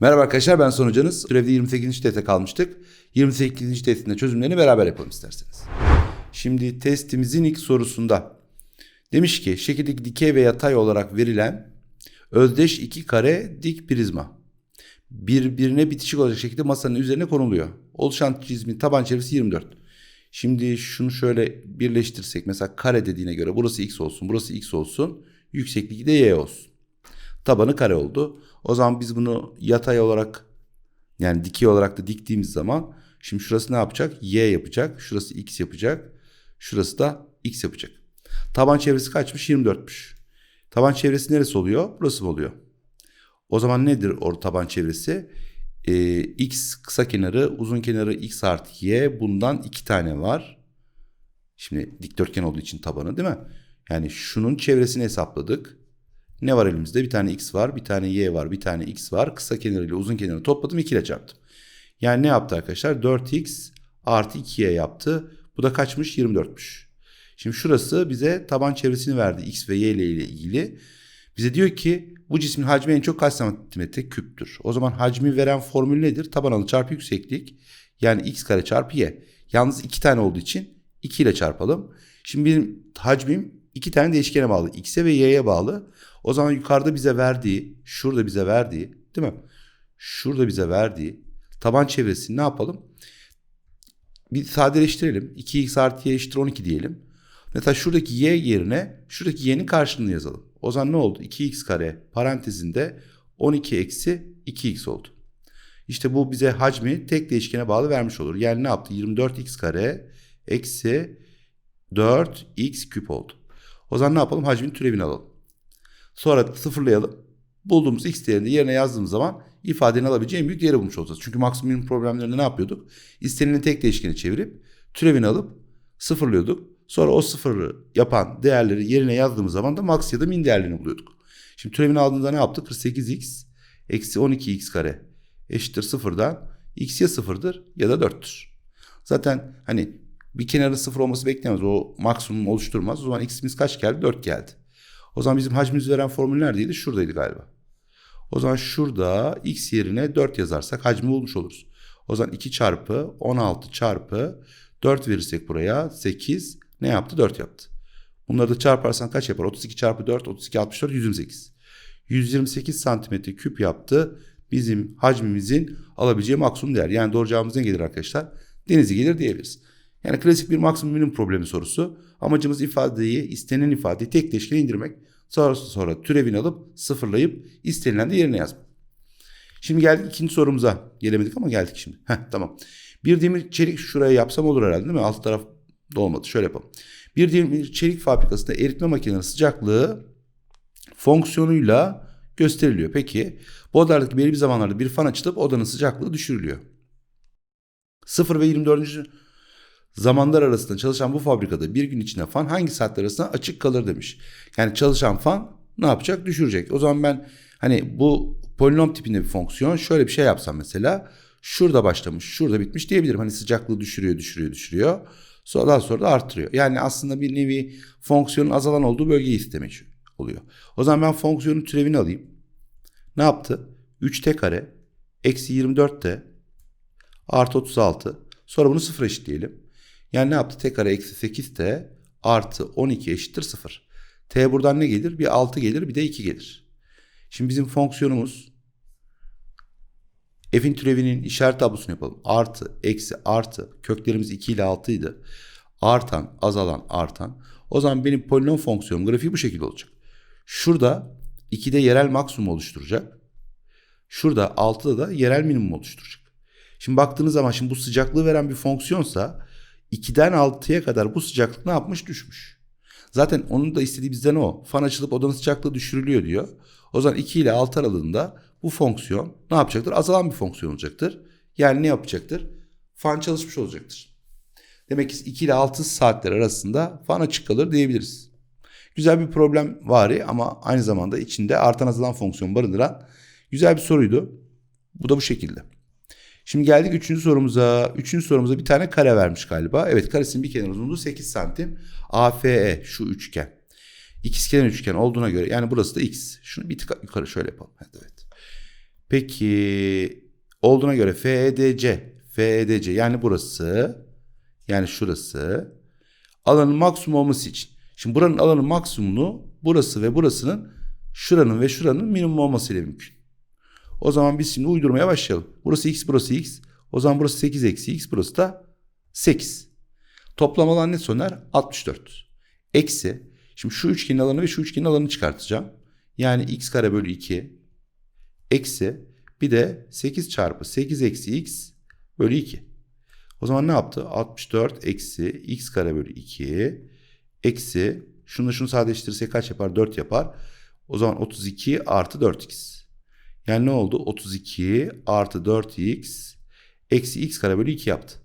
Merhaba arkadaşlar ben sonucanız. Türevde 28. teste kalmıştık. 28. testinde çözümlerini beraber yapalım isterseniz. Şimdi testimizin ilk sorusunda demiş ki şekildeki dikey ve yatay olarak verilen özdeş iki kare dik prizma birbirine bitişik olacak şekilde masanın üzerine konuluyor. Oluşan çizmin taban çevresi 24. Şimdi şunu şöyle birleştirsek mesela kare dediğine göre burası x olsun burası x olsun yüksekliği de y olsun. Tabanı kare oldu. O zaman biz bunu yatay olarak yani dikey olarak da diktiğimiz zaman şimdi şurası ne yapacak? Y yapacak. Şurası x yapacak. Şurası da x yapacak. Taban çevresi kaçmış? 24'müş. Taban çevresi neresi oluyor? Burası mı oluyor? O zaman nedir o taban çevresi? Ee, x kısa kenarı, uzun kenarı x artı y. Bundan iki tane var. Şimdi dikdörtgen olduğu için tabanı değil mi? Yani şunun çevresini hesapladık. Ne var elimizde? Bir tane x var, bir tane y var, bir tane x var. Kısa kenarıyla uzun kenarını topladım 2 ile çarptım. Yani ne yaptı arkadaşlar? 4x artı 2y yaptı. Bu da kaçmış? 24'müş. Şimdi şurası bize taban çevresini verdi x ve y ile ilgili. Bize diyor ki bu cismin hacmi en çok kaç santimetre küptür? O zaman hacmi veren formül nedir? Taban alanı çarpı yükseklik. Yani x kare çarpı y. Yalnız iki tane olduğu için 2 ile çarpalım. Şimdi benim hacmim iki tane değişkene bağlı. X'e ve y'ye bağlı. O zaman yukarıda bize verdiği, şurada bize verdiği, değil mi? Şurada bize verdiği taban çevresini ne yapalım? Bir sadeleştirelim. 2x artı y eşittir 12 diyelim. Mesela şuradaki y yerine şuradaki y'nin karşılığını yazalım. O zaman ne oldu? 2x kare parantezinde 12 eksi 2x oldu. İşte bu bize hacmi tek değişkene bağlı vermiş olur. Yani ne yaptı? 24x kare eksi 4x küp oldu. O zaman ne yapalım? Hacmin türevini alalım. Sonra sıfırlayalım. Bulduğumuz x değerini yerine yazdığımız zaman ifadenin alabileceği en büyük değeri bulmuş olacağız. Çünkü maksimum problemlerinde ne yapıyorduk? İstenilen tek değişkeni çevirip türevini alıp sıfırlıyorduk. Sonra o sıfırı yapan değerleri yerine yazdığımız zaman da max ya da min değerlerini buluyorduk. Şimdi türevini aldığında ne yaptık? 48x eksi 12x kare eşittir sıfırdan x ya sıfırdır ya da 4'tür. Zaten hani bir kenarın sıfır olması beklemez. O maksimum oluşturmaz. O zaman x'imiz kaç geldi? 4 geldi. O zaman bizim hacmimizi veren formül neredeydi? Şuradaydı galiba. O zaman şurada x yerine 4 yazarsak hacmi bulmuş oluruz. O zaman 2 çarpı 16 çarpı 4 verirsek buraya 8 ne yaptı? 4 yaptı. Bunları da çarparsan kaç yapar? 32 çarpı 4 32 64 128. 128 santimetre küp yaptı. Bizim hacmimizin alabileceği maksimum değer. Yani doğru cevabımız ne gelir arkadaşlar? Denizi gelir diyebiliriz. Yani klasik bir maksimum minimum problemi sorusu. Amacımız ifadeyi, istenen ifadeyi tek değişkene indirmek. Sonra sonra türevini alıp sıfırlayıp istenilen de yerine yazmak. Şimdi geldik ikinci sorumuza. Gelemedik ama geldik şimdi. Heh, tamam. Bir demir çelik şuraya yapsam olur herhalde değil mi? Alt taraf dolmadı. Şöyle yapalım. Bir demir çelik fabrikasında eritme makinelerinin sıcaklığı fonksiyonuyla gösteriliyor. Peki bu odalardaki belirli bir zamanlarda bir fan açılıp odanın sıcaklığı düşürülüyor. 0 ve 24. zamanlar arasında çalışan bu fabrikada bir gün içinde fan hangi saatler arasında açık kalır demiş. Yani çalışan fan ne yapacak? Düşürecek. O zaman ben hani bu polinom tipinde bir fonksiyon şöyle bir şey yapsam mesela şurada başlamış, şurada bitmiş diyebilirim. Hani sıcaklığı düşürüyor, düşürüyor, düşürüyor. Sonra daha sonra da arttırıyor. Yani aslında bir nevi fonksiyonun azalan olduğu bölgeyi istemek oluyor. O zaman ben fonksiyonun türevini alayım. Ne yaptı? 3t kare eksi 24t artı 36. Sonra bunu sıfır eşitleyelim. Yani ne yaptı? t kare eksi 8t artı 12 eşittir 0. t buradan ne gelir? Bir 6 gelir bir de 2 gelir. Şimdi bizim fonksiyonumuz f'in türevinin işaret tablosunu yapalım. Artı, eksi, artı. Köklerimiz 2 ile 6 idi. Artan, azalan, artan. O zaman benim polinom fonksiyonum grafiği bu şekilde olacak. Şurada 2'de yerel maksimum oluşturacak. Şurada 6'da da yerel minimum oluşturacak. Şimdi baktığınız zaman şimdi bu sıcaklığı veren bir fonksiyonsa 2'den 6'ya kadar bu sıcaklık ne yapmış? Düşmüş. Zaten onun da istediği bizden o. Fan açılıp odanın sıcaklığı düşürülüyor diyor. O zaman 2 ile 6 aralığında bu fonksiyon ne yapacaktır? Azalan bir fonksiyon olacaktır. Yani ne yapacaktır? Fan çalışmış olacaktır. Demek ki 2 ile 6 saatler arasında fan açık kalır diyebiliriz. Güzel bir problem var ama aynı zamanda içinde artan azalan fonksiyon barındıran güzel bir soruydu. Bu da bu şekilde. Şimdi geldik üçüncü sorumuza. Üçüncü sorumuza bir tane kare vermiş galiba. Evet karesinin bir kenar uzunluğu 8 santim. AFE şu üçgen. İkizkenar üçgen olduğuna göre yani burası da x. Şunu bir tık yukarı şöyle yapalım. Evet. Peki olduğuna göre FEDC, FEDC yani burası yani şurası alanın maksimum olması için. Şimdi buranın alanın maksimumunu burası ve burasının şuranın ve şuranın minimum olmasıyla mümkün. O zaman biz şimdi uydurmaya başlayalım. Burası x, burası x. O zaman burası 8 eksi x, burası da 8. Toplam alan ne soner? 64. Eksi. Şimdi şu üçgenin alanı ve şu üçgenin alanını çıkartacağım. Yani x kare bölü 2. Eksi. Bir de 8 çarpı 8 eksi x bölü 2. O zaman ne yaptı? 64 eksi x kare bölü 2 eksi şunu şunu sadeleştirirsek kaç yapar? 4 yapar. O zaman 32 artı 4x. Yani ne oldu? 32 artı 4x eksi x kare bölü 2 yaptı.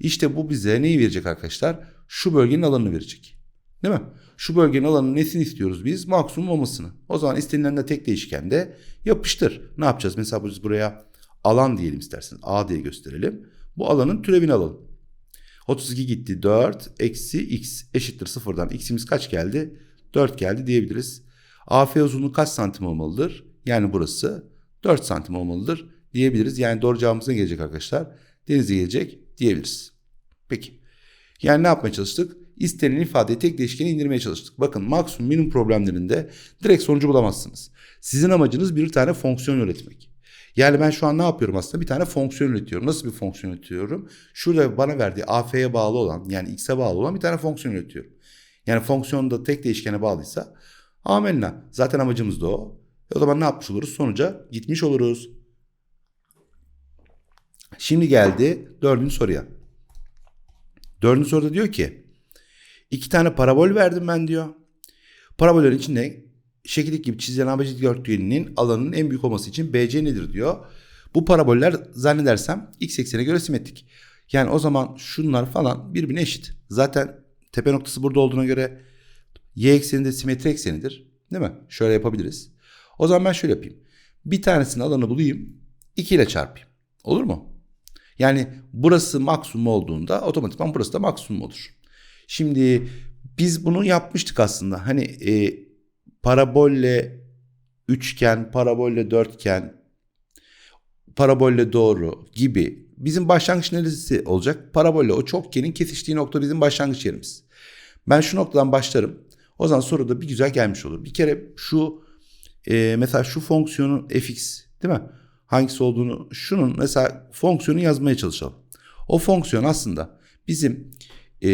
İşte bu bize neyi verecek arkadaşlar? Şu bölgenin alanını verecek. Değil mi? Şu bölgenin alanının nesini istiyoruz biz? Maksimum olmasını. O zaman istenilen de tek değişkende yapıştır. Ne yapacağız? Mesela biz buraya alan diyelim isterseniz. A diye gösterelim. Bu alanın türevini alalım. 32 gitti 4 eksi x eşittir sıfırdan. x'imiz kaç geldi? 4 geldi diyebiliriz. AF uzunluğu kaç santim olmalıdır? Yani burası 4 santim olmalıdır diyebiliriz. Yani doğru cevabımız ne gelecek arkadaşlar? Denize gelecek diyebiliriz. Peki. Yani ne yapmaya çalıştık? İstenilen ifadeyi tek değişkene indirmeye çalıştık. Bakın maksimum minimum problemlerinde direkt sonucu bulamazsınız. Sizin amacınız bir tane fonksiyon üretmek. Yani ben şu an ne yapıyorum aslında? Bir tane fonksiyon üretiyorum. Nasıl bir fonksiyon üretiyorum? Şurada bana verdiği AF'ye bağlı olan yani x'e bağlı olan bir tane fonksiyon üretiyorum. Yani fonksiyon da tek değişkene bağlıysa amenna. Zaten amacımız da o. E o zaman ne yapmış oluruz? Sonuca gitmiş oluruz. Şimdi geldi dördüncü soruya. Dördüncü soruda diyor ki iki tane parabol verdim ben diyor. Parabollerin içinde şekildeki gibi çizilen ABC dörtgeninin alanının en büyük olması için BC nedir diyor. Bu paraboller zannedersem x eksene göre simetrik. Yani o zaman şunlar falan birbirine eşit. Zaten tepe noktası burada olduğuna göre y ekseni de simetri eksenidir. Değil mi? Şöyle yapabiliriz. O zaman ben şöyle yapayım. Bir tanesinin alanı bulayım. 2 ile çarpayım. Olur mu? Yani burası maksimum olduğunda otomatikman burası da maksimum olur. Şimdi biz bunu yapmıştık aslında. Hani e, parabolle üçgen, parabolle dörtgen, parabolle doğru gibi bizim başlangıç neresi olacak? Parabolle o çokgenin kesiştiği nokta bizim başlangıç yerimiz. Ben şu noktadan başlarım. O zaman soruda bir güzel gelmiş olur. Bir kere şu e, mesela şu fonksiyonun fx değil mi? Hangisi olduğunu şunun mesela fonksiyonu yazmaya çalışalım. O fonksiyon aslında bizim e,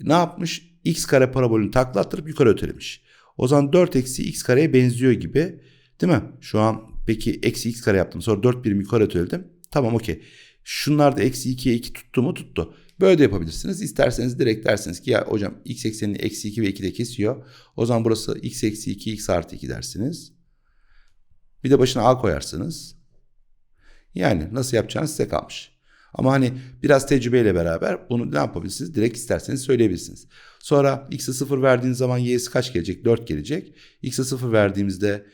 ne yapmış? x kare parabolünü taklattırıp yukarı ötelemiş. O zaman 4 eksi x kareye benziyor gibi değil mi? Şu an peki eksi x kare yaptım sonra 4 birim yukarı öteledim. Tamam okey. Şunlar da eksi 2'ye 2 tuttu mu tuttu. Böyle de yapabilirsiniz. İsterseniz direkt dersiniz ki ya hocam x eksenini eksi 2 ve 2 de kesiyor. O zaman burası x eksi 2 x artı 2 dersiniz. Bir de başına a koyarsınız. Yani nasıl yapacağınız size kalmış. Ama hani biraz tecrübeyle beraber bunu ne yapabilirsiniz? Direkt isterseniz söyleyebilirsiniz. Sonra x'e 0 verdiğiniz zaman y'si kaç gelecek? 4 gelecek. x'e 0 verdiğimizde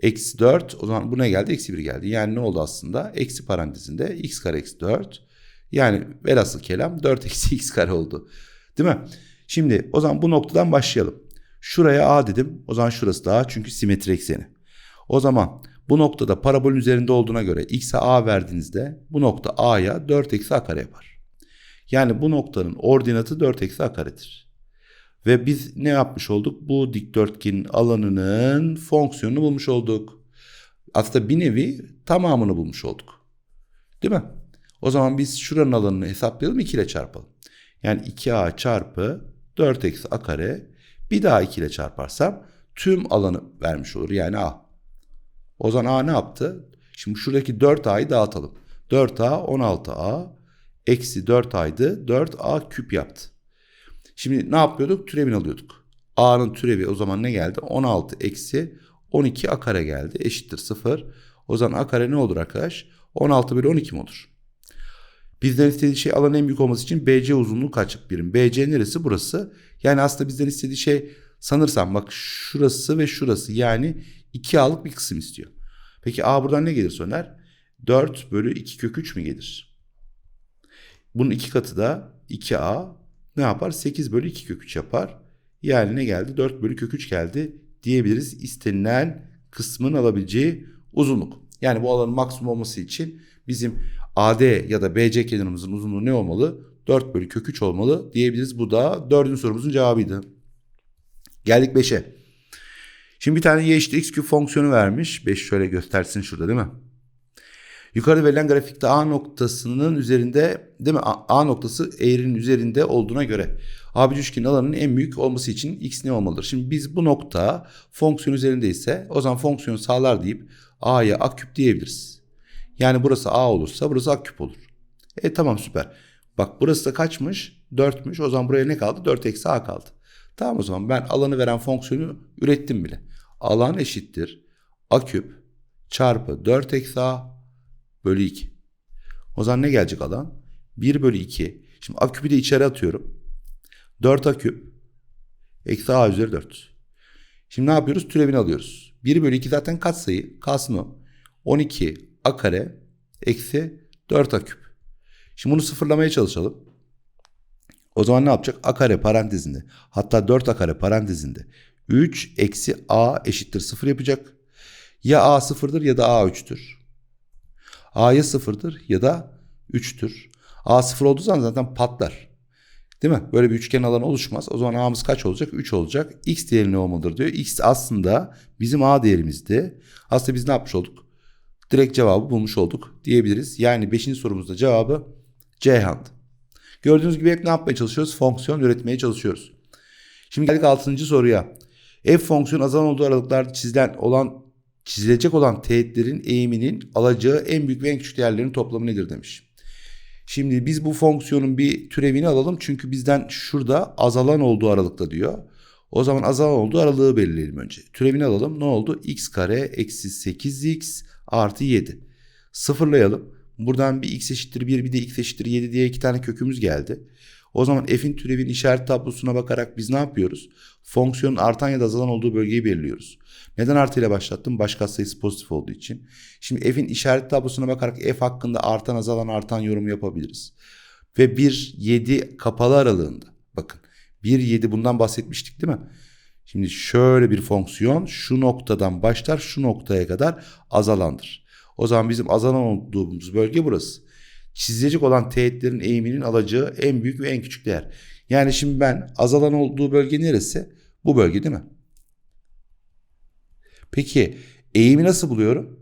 eksi 4 o zaman bu ne geldi? Eksi 1 geldi. Yani ne oldu aslında? Eksi parantezinde x kare eksi 4. Yani velhasıl kelam 4 eksi x kare oldu. Değil mi? Şimdi o zaman bu noktadan başlayalım. Şuraya a dedim. O zaman şurası da a çünkü simetri ekseni. O zaman bu noktada parabolün üzerinde olduğuna göre x'e a verdiğinizde bu nokta a'ya 4 eksi a kare yapar. Yani bu noktanın ordinatı 4 eksi a karedir. Ve biz ne yapmış olduk? Bu dikdörtgenin alanının fonksiyonunu bulmuş olduk. Aslında bir nevi tamamını bulmuş olduk. Değil mi? O zaman biz şuranın alanını hesaplayalım 2 ile çarpalım. Yani 2a çarpı 4 eksi a kare bir daha 2 ile çarparsam tüm alanı vermiş olur. Yani a. O zaman A ne yaptı? Şimdi şuradaki 4A'yı dağıtalım. 4A 16A eksi 4A'ydı 4A küp yaptı. Şimdi ne yapıyorduk? Türevini alıyorduk. A'nın türevi o zaman ne geldi? 16 eksi 12 A kare geldi. Eşittir 0. O zaman A kare ne olur arkadaş? 16 bölü 12 mi olur? Bizden istediği şey alanın en büyük olması için BC uzunluğu kaç birim? BC neresi? Burası. Yani aslında bizden istediği şey sanırsam bak şurası ve şurası. Yani 2A'lık bir kısım istiyor. Peki A buradan ne gelir Soner? 4 bölü 2 kök 3 mü gelir? Bunun iki katı da 2A ne yapar? 8 bölü 2 kök 3 yapar. Yani ne geldi? 4 bölü kök 3 geldi diyebiliriz. İstenilen kısmın alabileceği uzunluk. Yani bu alanın maksimum olması için bizim AD ya da BC kenarımızın uzunluğu ne olmalı? 4 bölü kök 3 olmalı diyebiliriz. Bu da dördüncü sorumuzun cevabıydı. Geldik 5'e. Şimdi bir tane y eşittir x küp fonksiyonu vermiş. 5 şöyle göstersin şurada değil mi? Yukarıda verilen grafikte A noktasının üzerinde değil mi? A, A noktası eğrinin üzerinde olduğuna göre ABC üçgenin alanının en büyük olması için x ne olmalıdır? Şimdi biz bu nokta fonksiyon üzerindeyse o zaman fonksiyon sağlar deyip A'ya A küp diyebiliriz. Yani burası A olursa burası A küp olur. E tamam süper. Bak burası da kaçmış? 4'müş. O zaman buraya ne kaldı? 4 eksi A kaldı. Tamam o zaman ben alanı veren fonksiyonu ürettim bile. Alan eşittir A küp çarpı 4 eksi A bölü 2. O zaman ne gelecek alan? 1 bölü 2. Şimdi A küpü de içeri atıyorum. 4 A küp eksi A üzeri 4. Şimdi ne yapıyoruz? Türevini alıyoruz. 1 bölü 2 zaten katsayı. Kalsın o. 12 A kare eksi 4 A küp. Şimdi bunu sıfırlamaya çalışalım. O zaman ne yapacak? A kare parantezinde hatta 4 A kare parantezinde 3 eksi A eşittir 0 yapacak. Ya A sıfırdır ya da A 3'tür. A ya sıfırdır ya da 3'tür. A sıfır olduğu zaman zaten patlar. Değil mi? Böyle bir üçgen alanı oluşmaz. O zaman A'mız kaç olacak? 3 olacak. X değeri ne olmalıdır diyor. X aslında bizim A değerimizdi. Aslında biz ne yapmış olduk? Direkt cevabı bulmuş olduk diyebiliriz. Yani 5. sorumuzda cevabı Ceyhan. Gördüğünüz gibi hep ne yapmaya çalışıyoruz? Fonksiyon üretmeye çalışıyoruz. Şimdi geldik 6. soruya. F fonksiyon azalan olduğu aralıklarda çizilen olan çizilecek olan teğetlerin eğiminin alacağı en büyük ve en küçük değerlerin toplamı nedir demiş. Şimdi biz bu fonksiyonun bir türevini alalım çünkü bizden şurada azalan olduğu aralıkta diyor. O zaman azalan olduğu aralığı belirleyelim önce. Türevini alalım. Ne oldu? x kare eksi 8x artı 7. Sıfırlayalım. Buradan bir x eşittir 1 bir de x eşittir 7 diye iki tane kökümüz geldi. O zaman f'in türevin işaret tablosuna bakarak biz ne yapıyoruz? Fonksiyonun artan ya da azalan olduğu bölgeyi belirliyoruz. Neden artı ile başlattım? Baş katsayısı pozitif olduğu için. Şimdi f'in işaret tablosuna bakarak f hakkında artan azalan artan yorum yapabiliriz. Ve 1 7 kapalı aralığında. Bakın 1 7 bundan bahsetmiştik değil mi? Şimdi şöyle bir fonksiyon şu noktadan başlar şu noktaya kadar azalandır. O zaman bizim azalan olduğumuz bölge burası. Çizilecek olan teğetlerin eğiminin alacağı en büyük ve en küçük değer. Yani şimdi ben azalan olduğu bölge neresi? Bu bölge değil mi? Peki eğimi nasıl buluyorum?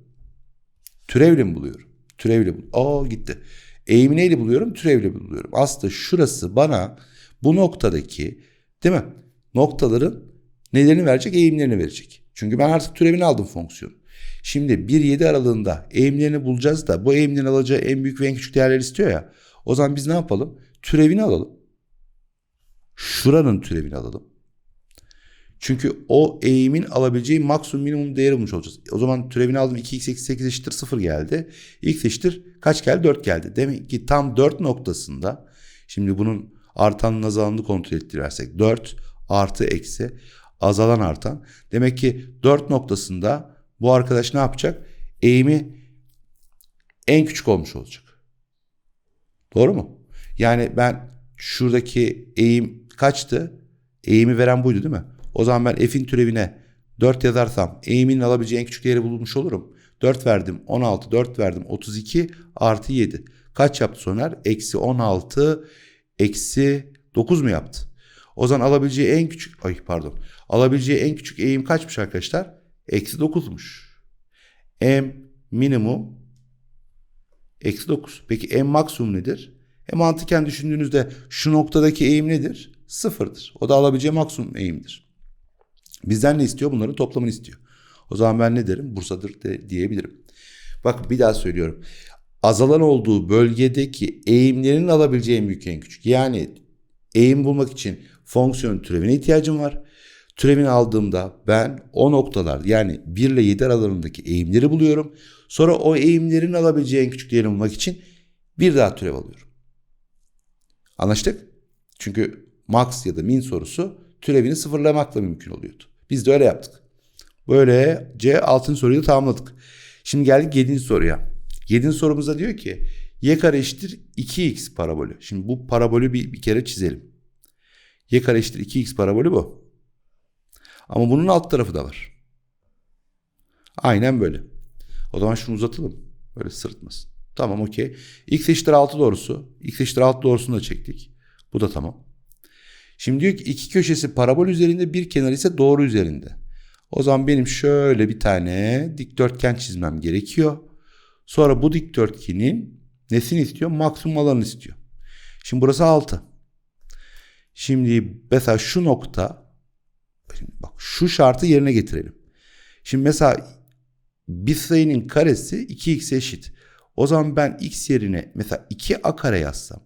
Türevle mi buluyorum? Türevle bul. Aa gitti. Eğimi neyle buluyorum? Türevle buluyorum. Aslında şurası bana bu noktadaki değil mi? Noktaların nelerini verecek? Eğimlerini verecek. Çünkü ben artık türevini aldım fonksiyon. Şimdi 1-7 aralığında eğimlerini bulacağız da bu eğimlerin alacağı en büyük ve en küçük değerler istiyor ya. O zaman biz ne yapalım? Türevini alalım. Şuranın türevini alalım. Çünkü o eğimin alabileceği maksimum minimum değeri bulmuş olacağız. O zaman türevini aldım 2x eksi 8 eşittir 0 geldi. x eşittir kaç geldi? 4 geldi. Demek ki tam 4 noktasında şimdi bunun artan azalanını kontrol ettirirsek 4 artı eksi azalan artan. Demek ki 4 noktasında bu arkadaş ne yapacak? Eğimi en küçük olmuş olacak. Doğru mu? Yani ben şuradaki eğim kaçtı? Eğimi veren buydu değil mi? O zaman ben f'in türevine 4 yazarsam eğiminin alabileceği en küçük değeri bulmuş olurum. 4 verdim 16, 4 verdim 32 artı 7. Kaç yaptı Soner? Eksi 16 eksi 9 mu yaptı? O zaman alabileceği en küçük, ay pardon. Alabileceği en küçük eğim kaçmış arkadaşlar? Eksi 9'muş. M minimum eksi 9. Peki M maksimum nedir? E mantıken düşündüğünüzde şu noktadaki eğim nedir? Sıfırdır. O da alabileceği maksimum eğimdir. Bizden ne istiyor? Bunların toplamını istiyor. O zaman ben ne derim? Bursa'dır de diyebilirim. Bak bir daha söylüyorum. Azalan olduğu bölgedeki eğimlerin alabileceği en büyük en küçük. Yani eğim bulmak için fonksiyon türevine ihtiyacım var. Türevini aldığımda ben o noktalar yani 1 ile 7 aralığındaki eğimleri buluyorum. Sonra o eğimlerin alabileceği en küçük değerini bulmak için bir daha türev alıyorum. Anlaştık? Çünkü max ya da min sorusu türevini sıfırlamakla mümkün oluyordu. Biz de öyle yaptık. Böyle C altın soruyu da tamamladık. Şimdi geldik 7. soruya. 7. sorumuzda diyor ki y kare eşittir 2x parabolü. Şimdi bu parabolü bir, bir kere çizelim. Y kare eşittir 2x parabolü bu. Ama bunun alt tarafı da var. Aynen böyle. O zaman şunu uzatalım. Böyle sırıtmasın. Tamam okey. X eşittir 6 doğrusu. X eşittir 6 doğrusunu da çektik. Bu da tamam. Şimdi diyor ki iki köşesi parabol üzerinde bir kenar ise doğru üzerinde. O zaman benim şöyle bir tane dikdörtgen çizmem gerekiyor. Sonra bu dikdörtgenin nesini istiyor? Maksimum alanını istiyor. Şimdi burası 6. Şimdi mesela şu nokta şimdi bak şu şartı yerine getirelim. Şimdi mesela bir sayının karesi 2x eşit. O zaman ben x yerine mesela 2a kare yazsam.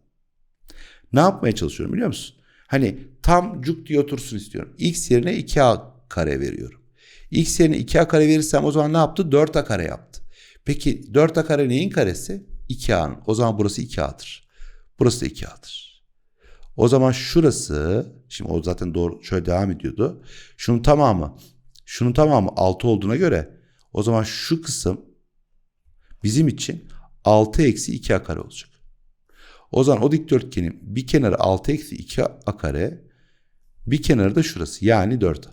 Ne yapmaya çalışıyorum biliyor musun? Hani tam cuk diye otursun istiyorum. x yerine 2a kare veriyorum. x yerine 2a kare verirsem o zaman ne yaptı? 4a kare yaptı. Peki 4a kare neyin karesi? 2a'nın. O zaman burası 2a'dır. Burası da 2a'dır. O zaman şurası, şimdi o zaten doğru şöyle devam ediyordu. Şunun tamamı, şunun tamamı 6 olduğuna göre o zaman şu kısım bizim için 6 eksi 2a kare olacak. O zaman o dikdörtgenin bir kenarı 6 eksi 2a kare, bir kenarı da şurası yani 4a.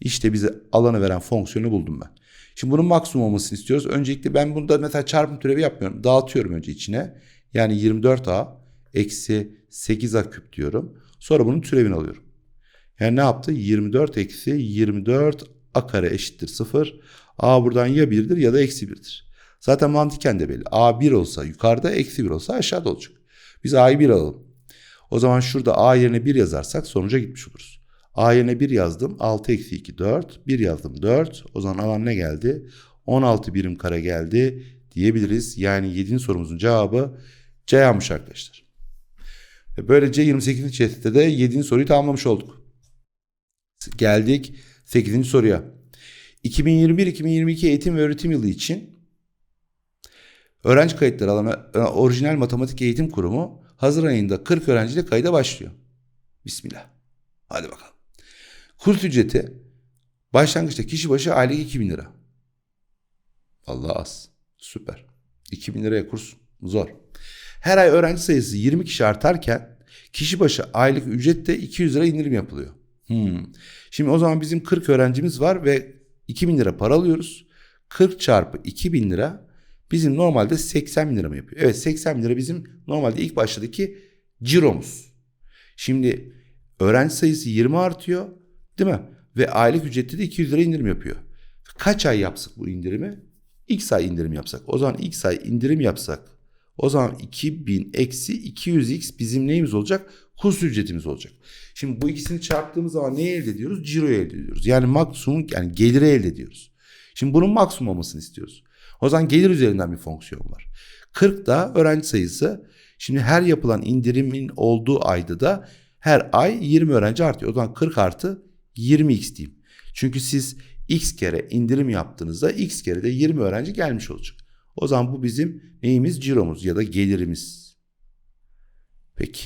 İşte bize alanı veren fonksiyonu buldum ben. Şimdi bunun maksimum olmasını istiyoruz. Öncelikle ben bunda mesela çarpım türevi yapmıyorum. Dağıtıyorum önce içine. Yani 24a eksi 8a küp diyorum. Sonra bunun türevini alıyorum. Yani ne yaptı? 24 eksi 24 a kare eşittir 0. a buradan ya 1'dir ya da eksi 1'dir. Zaten mantıken de belli. a 1 olsa yukarıda eksi 1 olsa aşağıda olacak. Biz a'yı 1 alalım. O zaman şurada a yerine 1 yazarsak sonuca gitmiş oluruz. A yerine 1 yazdım. 6 eksi 2 4. 1 yazdım 4. O zaman alan ne geldi? 16 birim kare geldi diyebiliriz. Yani 7. sorumuzun cevabı C'ymiş arkadaşlar. Ve böylece 28. testte de 7. soruyu tamamlamış olduk. Geldik 8. soruya. 2021-2022 eğitim ve öğretim yılı için öğrenci kayıtları alan orijinal matematik eğitim kurumu Hazır ayında 40 öğrenciyle kayda başlıyor. Bismillah. Hadi bakalım. Kurs ücreti başlangıçta kişi başı aylık 2000 lira. Allah az. Süper. 2000 liraya kurs zor. Her ay öğrenci sayısı 20 kişi artarken kişi başı aylık ücrette 200 lira indirim yapılıyor. Hmm. Şimdi o zaman bizim 40 öğrencimiz var ve 2000 lira para alıyoruz. 40 çarpı 2000 lira bizim normalde 80 bin lira mı yapıyor? Evet 80 bin lira bizim normalde ilk baştaki ciromuz. Şimdi öğrenci sayısı 20 artıyor değil mi? Ve aylık ücrette de 200 lira indirim yapıyor. Kaç ay yapsak bu indirimi? X ay indirim yapsak. O zaman X ay indirim yapsak. O zaman 2000 eksi 200x bizim neyimiz olacak? Kurs ücretimiz olacak. Şimdi bu ikisini çarptığımız zaman neyi elde ediyoruz? Ciroyu elde ediyoruz. Yani maksimum yani geliri elde ediyoruz. Şimdi bunun maksimum olmasını istiyoruz. O zaman gelir üzerinden bir fonksiyon var. 40 da öğrenci sayısı. Şimdi her yapılan indirimin olduğu ayda da her ay 20 öğrenci artıyor. O zaman 40 artı 20x diyeyim. Çünkü siz x kere indirim yaptığınızda x kere de 20 öğrenci gelmiş olacak. O zaman bu bizim neyimiz? Ciromuz ya da gelirimiz. Peki.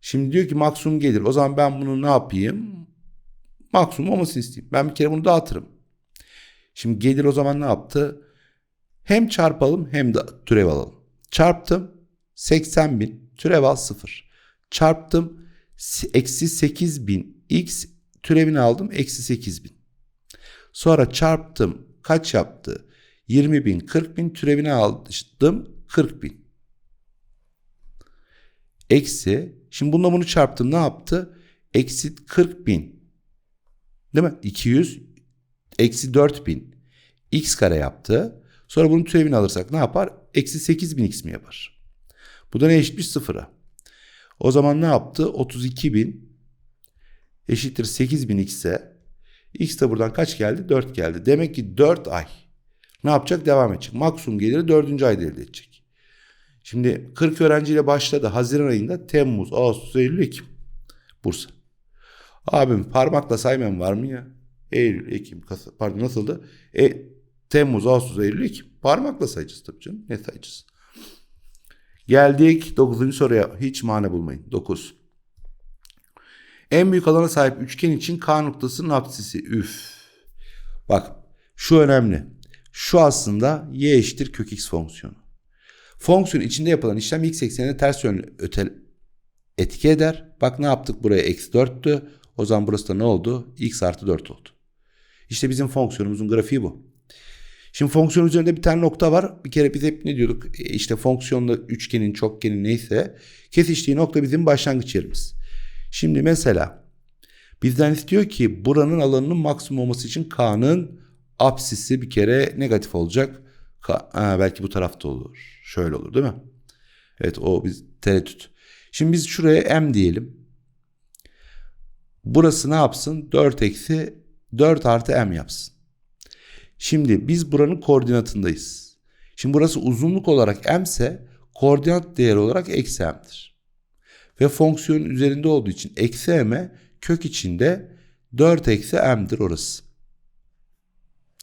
Şimdi diyor ki maksimum gelir. O zaman ben bunu ne yapayım? Maksimum olmasını isteyeyim. Ben bir kere bunu dağıtırım. Şimdi gelir o zaman ne yaptı? Hem çarpalım hem de türev alalım. Çarptım 80 bin türev al 0. Çarptım eksi 8 bin x türevini aldım eksi 8 bin. Sonra çarptım kaç yaptı? 20 bin 40 bin türevini aldım 40 bin. Eksi şimdi bununla bunu çarptım ne yaptı? Eksi 40 bin. Değil mi? 200 eksi 4 bin. X kare yaptı. Sonra bunun türevini alırsak ne yapar? Eksi 8 bin x mi yapar? Bu da ne eşitmiş? Sıfıra. O zaman ne yaptı? 32 bin eşittir 8 bin x'e. X de buradan kaç geldi? 4 geldi. Demek ki 4 ay ne yapacak? Devam edecek. Maksimum geliri 4. ayda elde edecek. Şimdi 40 öğrenciyle başladı. Haziran ayında Temmuz, Ağustos, Eylül, Ekim. Bursa. Abim parmakla saymayan var mı ya? Eylül, Ekim, Kasım. Pardon nasıldı? E, Temmuz, Ağustos, Eylül, Ekim. Parmakla sayacağız tabii canım. Ne sayacağız? Geldik 9. soruya. Hiç mane bulmayın. 9. En büyük alana sahip üçgen için K noktasının apsisi. Üf. Bak şu önemli. Şu aslında y eşittir kök x fonksiyonu. Fonksiyon içinde yapılan işlem x eksenine ters yönlü ötel etki eder. Bak ne yaptık buraya eksi 4'tü. O zaman burası da ne oldu? x artı 4 oldu. İşte bizim fonksiyonumuzun grafiği bu. Şimdi fonksiyon üzerinde bir tane nokta var. Bir kere biz hep ne diyorduk? E, işte fonksiyonla üçgenin, çokgenin neyse kesiştiği nokta bizim başlangıç yerimiz. Şimdi mesela bizden istiyor ki buranın alanının maksimum olması için K'nın apsisi bir kere negatif olacak. K, ha, belki bu tarafta olur. Şöyle olur değil mi? Evet o biz tereddüt. Şimdi biz şuraya m diyelim. Burası ne yapsın? 4 eksi 4 artı m yapsın. Şimdi biz buranın koordinatındayız. Şimdi burası uzunluk olarak m ise koordinat değeri olarak eksi m'dir. Ve fonksiyonun üzerinde olduğu için eksi m'e kök içinde 4 eksi m'dir orası.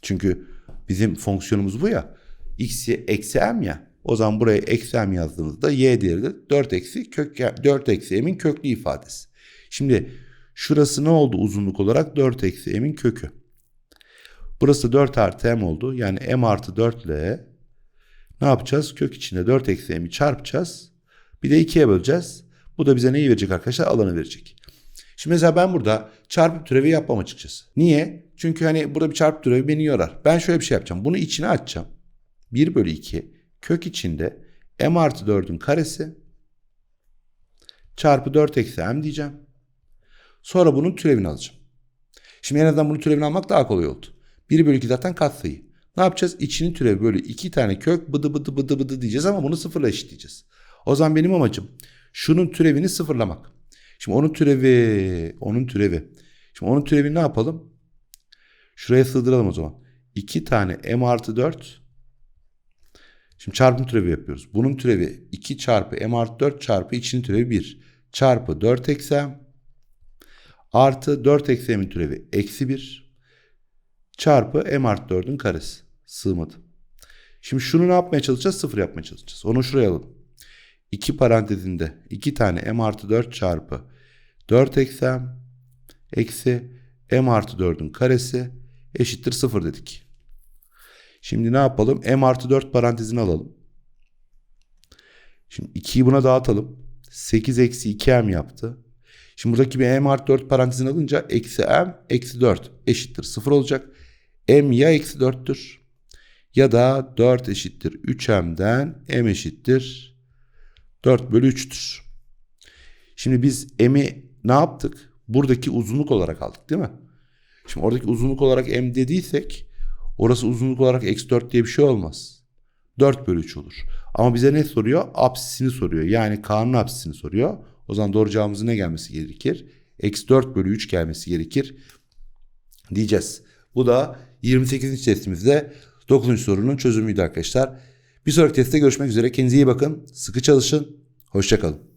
Çünkü bizim fonksiyonumuz bu ya. x eksi m ya. O zaman buraya eksi m yazdığımızda y değeri de 4 eksi kök 4 eksi m'in köklü ifadesi. Şimdi şurası ne oldu uzunluk olarak? 4 eksi m'in kökü. Burası 4 artı m oldu. Yani m artı 4 ile ne yapacağız? Kök içinde 4 eksi m'i çarpacağız. Bir de 2'ye böleceğiz. Bu da bize neyi verecek arkadaşlar? Alanı verecek. Şimdi mesela ben burada çarpı türevi yapmam açıkçası. Niye? Çünkü hani burada bir çarpı türevi beni yorar. Ben şöyle bir şey yapacağım. Bunu içine açacağım. 1 bölü 2 kök içinde m artı 4'ün karesi çarpı 4 eksi m diyeceğim. Sonra bunun türevini alacağım. Şimdi en azından bunun türevini almak daha kolay oldu. 1 bölü 2 zaten katsayı. Ne yapacağız? İçinin türevi bölü 2 tane kök bıdı bıdı bıdı bıdı diyeceğiz ama bunu sıfırla eşitleyeceğiz. O zaman benim amacım şunun türevini sıfırlamak. Şimdi onun türevi, onun türevi. Şimdi onun türevini ne yapalım? Şuraya sığdıralım o zaman. 2 tane m artı 4. Şimdi çarpım türevi yapıyoruz. Bunun türevi 2 çarpı m artı 4 çarpı içinin türevi 1. Çarpı 4 eksi m. Artı 4 eksi m'in türevi eksi 1 çarpı m artı 4'ün karesi. Sığmadı. Şimdi şunu ne yapmaya çalışacağız? Sıfır yapmaya çalışacağız. Onu şuraya alalım. 2 parantezinde 2 tane m artı 4 çarpı 4 eksi m eksi m artı 4'ün karesi eşittir 0 dedik. Şimdi ne yapalım? m artı 4 parantezini alalım. Şimdi 2'yi buna dağıtalım. 8 eksi 2m yaptı. Şimdi buradaki bir m artı 4 parantezini alınca eksi m eksi 4 eşittir 0 olacak. m ya eksi 4'tür ya da 4 eşittir 3m'den m eşittir 4 bölü 3'tür. Şimdi biz m'i ne yaptık? Buradaki uzunluk olarak aldık değil mi? Şimdi oradaki uzunluk olarak m dediysek orası uzunluk olarak eksi 4 diye bir şey olmaz. 4 bölü 3 olur. Ama bize ne soruyor? Apsisini soruyor. Yani k'nın apsisini soruyor. O zaman doğru cevabımızın ne gelmesi gerekir? Eksi 4 bölü 3 gelmesi gerekir diyeceğiz. Bu da 28. testimizde 9. sorunun çözümüydü arkadaşlar. Bir sonraki testte görüşmek üzere. Kendinize iyi bakın. Sıkı çalışın. Hoşçakalın.